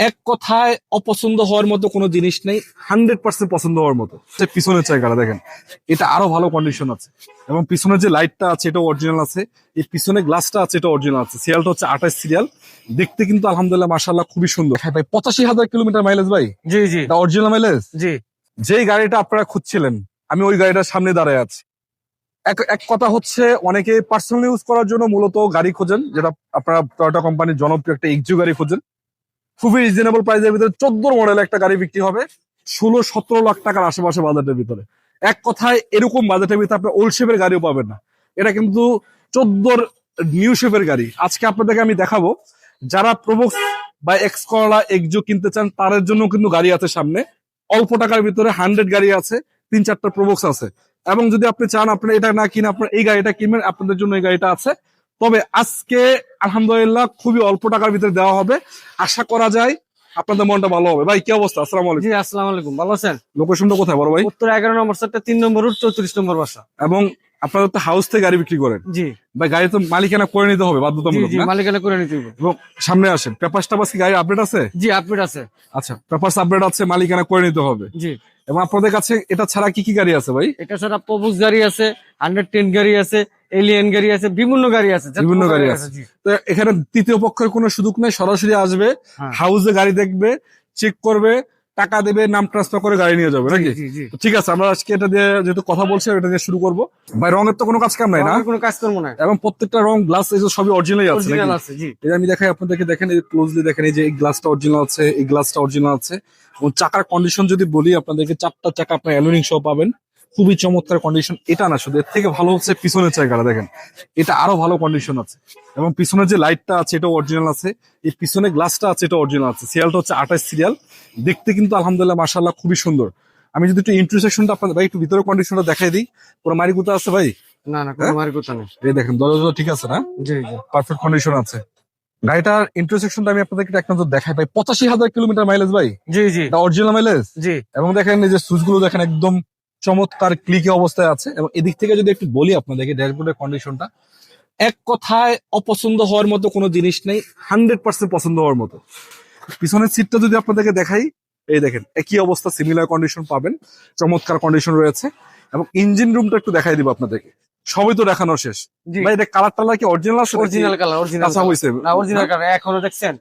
এক কথায় অপছন্দ হওয়ার মতো কোনো জিনিস নেই হান্ড্রেড পার্সেন্ট পছন্দ হওয়ার মতো। পিছনের জায়গাটা দেখেন এটা আরও ভালো কন্ডিশন আছে। এবং পিছনের যে লাইটটা আছে এটা অরিজিনাল আছে। এই পিছনে গ্লাসটা আছে এটা অরিজিনাল আছে। সিরিয়ালটা হচ্ছে আঠাশ সিরিয়াল দেখতে কিন্তু আলহামদুলিল্লাহ মাসাল্লাহ খুবই সুন্দর। হ্যাঁ ভাই পঁচাশি হাজার কিলোমিটার মাইলেজ ভাই। জি জি। অরিজিনাল মাইলেজ জি। যেই গাড়িটা আপনারা খুঁজছিলেন আমি ওই গাড়িটার সামনে দাঁড়ায় আছি। এক এক কথা হচ্ছে অনেকে পার্সোনাল ইউজ করার জন্য মূলত গাড়ি খোঁজেন যেটা আপনারা টয়োটা কোম্পানির জনপ্রিয় একটা এক্সিউ গাড়ি খোঁজেন। খুবই রিজনেবল প্রাইসের ভিতরে চোদ্দ মডেল একটা গাড়ি বিক্রি হবে, ষোলো, সতেরো লাখ টাকার আশেপাশে বাজেটের ভিতরে। এক কথায় এরকম বাজেটের ভিতরে আপনি ওল্ড শেপের গাড়িও পাবেন না। এটা কিন্তু চোদ্দোর নিউ শেপের গাড়ি। আজকে আপনাদেরকে আমি দেখাবো, যারা প্রবক্স বা এক্স করলা এক্সিও কিনতে চান, তাদের জন্য কিন্তু গাড়ি আছে সামনে। অল্প টাকার ভিতরে হান্ড্রেড গাড়ি আছে, তিন চারটা প্রবক্স আছে। এবং যদি আপনি চান আপনি এটা না কিনে আপনার এই গাড়িটা কিনবেন, আপনাদের জন্য এই গাড়িটা আছে। তবে আজকে আলহামদুলিল্লাহ খুবই অল্প টাকার ভিতরে দেওয়া হবে। আশা করা যায় আপনাদের মনটা ভালো হবে। ভাই কি অবস্থা? আসসালামু আলাইকুম। আসসালামু আলাইকুম। ভালো আছেন? লোকেশনটা কোথায় বড় ভাই? উত্তর এগারো নম্বর সেক্টর তিন নম্বর রুট চৌত্রিশ নম্বর বাসা। এবং আপনাদের তো হাউস থেকে গাড়ি বিক্রি করেন। জি। ভাই গাড়ি তো মালিকানা করে নিতে হবে বাধ্যতামূলক মালিকানা করে নিতে হবে। এবং সামনে আসেন। পেপার টাপাস কি গাড়ি আপডেট আছে? জি আপডেট আছে। আচ্ছা পেপার আপডেট আছে মালিকানা করে নিতে হবে। জি। এবং আপনাদের কাছে এটা ছাড়া কি কি গাড়ি আছে ভাই এটা ছাড়া প্রবুজ গাড়ি আছে হান্ড্রেড টেন গাড়ি আছে এলিয়েন গাড়ি আছে বিভিন্ন গাড়ি আছে বিভিন্ন গাড়ি আছে। তো এখানে তৃতীয় পক্ষের কোনো সুযোগ নেই সরাসরি আসবে হ্যাঁ। হাউসে গাড়ি দেখবে চেক করবে টাকা দেবে নাম ট্রান্সফার করে গাড়ি নিয়ে যাবে নাকি? ঠিক আছে আমরা আজকে এটা দিয়ে যেহেতু কথা বলছি এটা দিয়ে শুরু করব। ভাই রঙের তো কোনো কাজ কাম নাই না? কোনো কাজ করব না এবং প্রত্যেকটা রং গ্লাস এই সবই অরিজিনাল আছে অরিজিনাল আছে জি। এই আমি দেখাই আপনাদেরকে দেখেন এই ক্লোজলি দেখেন এই যে এই গ্লাসটা অরিজিনাল আছে এই গ্লাসটা অরিজিনাল আছে। এবং চাকার কন্ডিশন যদি বলি আপনাদেরকে চারটা চাকা আপনার অ্যালুমিনিয়াম সহ পাবেন। খুবই চমৎকার কন্ডিশন এটা না শুধু এর থেকে ভালো হচ্ছে পিছনের জায়গাটা দেখেন। এটা আরও ভালো কন্ডিশন আছে। এবং পিছনের যে লাইটটা আছে এটা অরিজিনাল আছে। এই পিছনে গ্লাসটা আছে এটা অরিজিনাল আছে। সিরিয়ালটা হচ্ছে আঠাশ সিরিয়াল দেখতে কিন্তু আলহামদুলিল্লাহ মাশাআল্লাহ খুবই সুন্দর। আমি যদি একটু ইন্টারসেকশনটা আপনাদের ভাই একটু ভিতরে কন্ডিশনটা দেখাই দিই। পুরো মারিকুতা আছে ভাই? না না কোনো মারি কথা নেই। এই দেখেন দরজা ঠিক আছে না? জি জি। পারফেক্ট কন্ডিশন আছে। গাড়িটার ইন্টারসেকশনটা আমি আপনাদেরকে এক নজর দেখাই ভাই। পঁচাশি হাজার কিলোমিটার মাইলেজ ভাই। জি জি। অরিজিনাল মাইলেজ জি। এবং দেখেন এই যে সুইচগুলো দেখেন একদম চমৎকার ক্লিকে অবস্থায় আছে এবং এদিক থেকে যদি একটু বলি আপনাদেরকে ড্যাশবোর্ডের কন্ডিশনটা এক কথায় অপছন্দ হওয়ার মতো কোনো জিনিস নেই হান্ড্রেড পার্সেন্ট পছন্দ হওয়ার মতো। পিছনের সিটটা যদি আপনাদেরকে দেখাই এই দেখেন একই অবস্থা সিমিলার কন্ডিশন পাবেন চমৎকার কন্ডিশন রয়েছে এবং ইঞ্জিন রুমটা একটু দেখাই দিব আপনাদেরকে। সবই তো দেখানো শেষ। ভাই এটা কালার টালার কি অরিজিনাল অরিজিনাল কালার অরিজিনাল হয়েছে না অরিজিনাল কালার এখনও দেখছেন?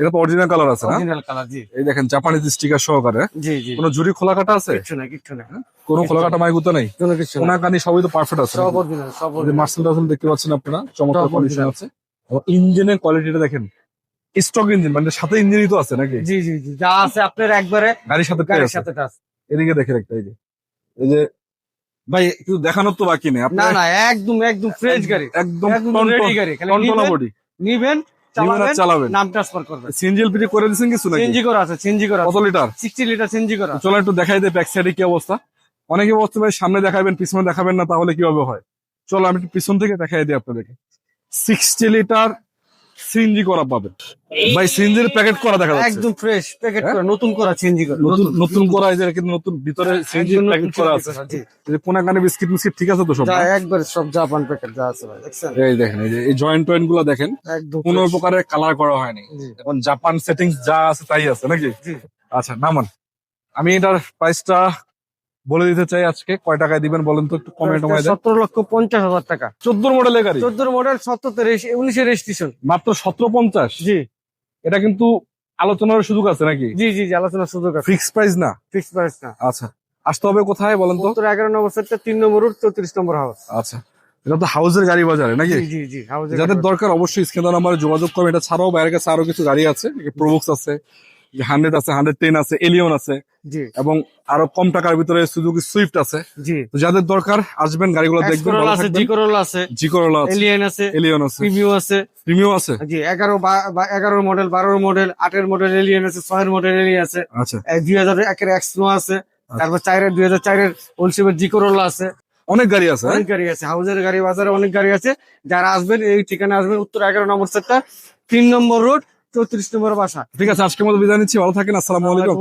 এটা তো অরিজিনাল কালার আছে না? অরিজিনাল কালার জি। এই দেখেন জাপানিজ স্টিকার সহকারে। জি জি। কোনো জুরি খোলা কাটা আছে? না কিচ্ছু না কোনো খোলা কাটা মাইগুতো নেই? কোনো কিছু না কানি সবই তো পারফেক্ট আছে। সব অরিজিনাল সব original। মার্সেল টাসেল দেখতে পাচ্ছেন আপনারা? চমৎকার কন্ডিশন আছে। ইঞ্জিনের কোয়ালিটিটা দেখেন। স্টক ইঞ্জিন মানে সাথে ইঞ্জিনই তো আছে নাকি? জি জি জি। যা আছে আপনার একবারে গাড়ির সাথে গাড়ির সাথে টাচ এদিকে দেখেন একটা এই যে। এই যে ভাই দেখানোর তো বাকি নেই। না আপনার না একদম একদম ফ্রেশ গাড়ি। একদম রেডি গাড়ি। নিবেন চালাবেন চালাবেন। নাম ট্রান্সফার করবেন। সিএনজি এলপিজি করে দিচ্ছেন কিছু নাকি? সিএনজি করা আছে সিএনজি করা কত লিটার সিক্সটি লিটার সিএনজি করা চলো একটু দেখাই ব্যাক সাইডে কি অবস্থা। অনেকে বলতে ভাই সামনে দেখাবেন পিছনে দেখাবেন না তাহলে কীভাবে হয়? চলো আমি একটু পিছন থেকে দেখাই দিই আপনাদেরকে। সিক্সটি লিটার সিএনজি করা পাবেন ভাই সিএনজির প্যাকেট করা দেখা যাচ্ছে। একদম ফ্রেশ প্যাকেট হ্যাঁ? করা নতুন করা সিএনজি করা নতুন নতুন। করা যে কিন্তু নতুন ভিতরে সিএনজি প্যাকেট করা আছে। যে কোনা কানে বিস্কিট মিস্কিট ঠিক আছে তো সব যা একবার সব জাপান প্যাকেট যা আছে ভাই এই দেখেন এই যে এই জয়েন্ট টয়েন্টগুলো দেখেন একদম কোনো। প্রকারের কালার করা হয়নি। এখন জাপান সেটিংস যা আছে তাই আছে নাকি? জি। আচ্ছা নামান। আমি এটার প্রাইসটা বলে দিতে চাই আজকে কয় টাকায় দিবেন বলেন তো একটু দেন। সতেরো লক্ষ পঞ্চাশ হাজার টাকা। চোদ্দ মডেলের গাড়ি? চোদ্দ মডেল সত্তর উনিশের রেজিস্ট্রেশন। মাত্র সতেরো পঞ্চাশ? জি। এটা কিন্তু আলোচনার সুযোগ আছে নাকি? জি জি জি আলোচনার সুযোগ আছে। ফিক্স প্রাইস না? ফিক্স প্রাইস না। আচ্ছা। আসতে হবে কোথায় বলেন তো? এগারো নম্বর সেক্টর তিন নম্বর রুট চৌত্রিশ নম্বর হাউস। আচ্ছা। এটা তো হাউসের গাড়ি বাজারে নাকি? জি জি যাদের দরকার অবশ্যই স্ক্যান নাম্বারে যোগাযোগ করবেন। এটা ছাড়াও বাইরের কাছে আরও কিছু গাড়ি আছে প্রোবক্স আছে? হান্ড্রেড আছে হান্ড্রেড টেন আছে এলিয়ন আছে। এবং আরও কম টাকার ভিতরে সুজুকি সুইফট আছে। যাদের দরকার আসবেন গাড়িগুলো দেখবেন আছে থাকবেন। জি আছে। জি করোলা আছে। এলিয়েন আছে। এলিয়ন আছে। প্রিমিও আছে। প্রিমিয়াম আছে। জি এগারো বা এগারো মডেল বারোর মডেল আটের মডেল এলিয়েন আছে ছয়ের মডেল এলিয়েন আছে। আচ্ছা। দুই হাজার একের এক্সনো আছে। তারপর চারের দুই হাজার চারের ওলসিপের জিকরোলা আছে। অনেক গাড়ি আছে হ্যাঁ? অনেক গাড়ি আছে। হাউজের গাড়ি বাজারে অনেক গাড়ি আছে। যারা আসবেন এই ঠিকানা আসবেন। উত্তর এগারো নম্বর সেক্টর তিন নম্বর রোড চৌত্রিশ নম্বর বাসা। ঠিক আছে আজকে মতো বিদায় নিচ্ছি ভালো থাকেন আসসালামু আলাইকুম।